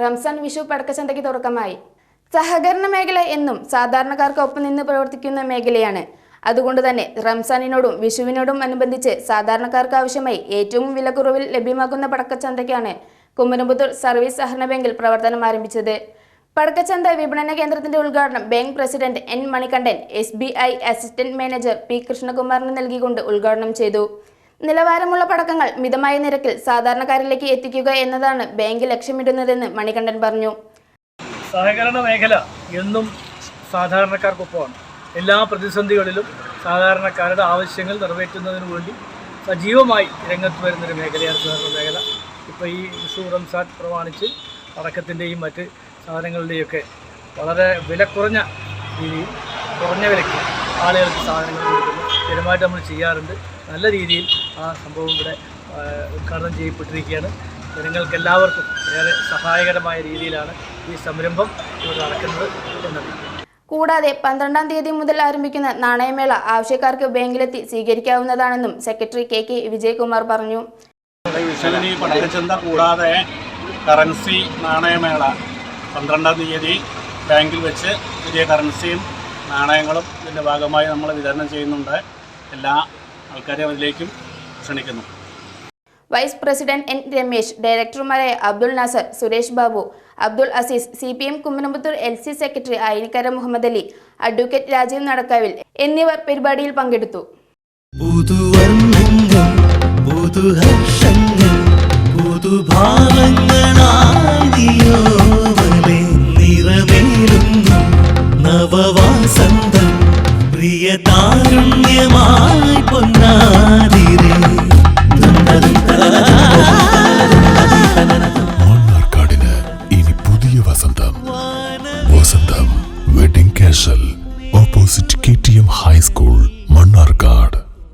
റംസാൻ വിഷു പടക്കച്ചന്തയ്ക്ക് തുടക്കമായി. സഹകരണ മേഖല എന്നും സാധാരണക്കാർക്ക് ഒപ്പം നിന്ന് പ്രവർത്തിക്കുന്ന മേഖലയാണ്. അതുകൊണ്ട് തന്നെ റംസാനിനോടും വിഷുവിനോടും അനുബന്ധിച്ച് സാധാരണക്കാർക്ക് ആവശ്യമായി ഏറ്റവും വിലക്കുറവിൽ ലഭ്യമാക്കുന്ന പടക്കച്ചന്തയ്ക്കാണ് കുമരമ്പത്തൂർ സർവീസ് സഹകരണ ബാങ്കിൽ പ്രവർത്തനം ആരംഭിച്ചത്. പടക്കച്ചന്ത വിപണന കേന്ദ്രത്തിന്റെ ഉദ്ഘാടനം bank president N Manikandan S assistant manager P കൃഷ്ണകുമാറിന് നൽകിക്കൊണ്ട് ഉദ്ഘാടനം ചെയ്തു. നിലവാരമുള്ള പടക്കങ്ങൾ മിതമായ നിരക്കിൽ സാധാരണക്കാരിലേക്ക് എത്തിക്കുക എന്നതാണ് ബാങ്ക് ലക്ഷ്യമിടുന്നതെന്ന് മണികണ്ഠൻ പറഞ്ഞു. സഹകരണ മേഖല എന്നും സാധാരണക്കാർക്കൊപ്പമാണ്. എല്ലാ പ്രതിസന്ധികളിലും സാധാരണക്കാരുടെ ആവശ്യങ്ങൾ നിറവേറ്റുന്നതിന് വേണ്ടി സജീവമായി രംഗത്ത് വരുന്നൊരു മേഖലയാണ് സഹകരണ മേഖല. ഇപ്പോൾ ഈ വിഷു റംസാൻ പ്രമാണിച്ച് പടക്കത്തിന്റെയും മറ്റ് സാധനങ്ങളുടെയൊക്കെ വളരെ വില കുറഞ്ഞ രീതിയിൽ കുറഞ്ഞ വിലയ്ക്ക് ആളുകൾക്ക് സാധനങ്ങൾ കൊടുക്കുന്നു. സ്ഥിരമായിട്ട് നമ്മൾ ചെയ്യാറുണ്ട്. നല്ല രീതിയിൽ ആ സംഭവം ഇവിടെ ഉദ്ഘാടനം ചെയ്യപ്പെട്ടിരിക്കുകയാണ്. ജനങ്ങൾക്ക് എല്ലാവർക്കും ഏറെ സഹായകരമായ രീതിയിലാണ് ഈ സംരംഭം ഇവിടെ നടക്കുന്നത് എന്നത്. കൂടാതെ പന്ത്രണ്ടാം തീയതി മുതൽ ആരംഭിക്കുന്ന നാണയമേള ആവശ്യക്കാർക്ക് ബാങ്കിലെത്തി സ്വീകരിക്കാവുന്നതാണെന്നും സെക്രട്ടറി കെ കെ വിജയകുമാർ പറഞ്ഞു. കൂടാതെ കറൻസി നാണയമേള പന്ത്രണ്ടാം തീയതി ബാങ്കിൽ വെച്ച് പുതിയ കറൻസിയും നാണയങ്ങളും ഇതിന്റെ ഭാഗമായി നമ്മൾ വിതരണം ചെയ്യുന്നുണ്ട്. എല്ലാ ആൾക്കാരെയും അതിലേക്കും ക്ഷണിക്കുന്നു. Vice president N Ramesh ഡയറക്ടർമാരായ Abdul Nasar Suresh Babu Abdul Azeez C P M Kummanampathur L C secretary Ayinikkara Muhammad Ali advocate Rajeev നടക്കാവിൽ എന്നിവർ പരിപാടിയിൽ പങ്കെടുത്തു. നവവാസന്തം பெரிய தாருண்யமாய் பொன்னாதிரே. மன்னார்காடின இனி புதிய வசந்தம். Vasantham wedding casual opposite KTM high school Mannarkkad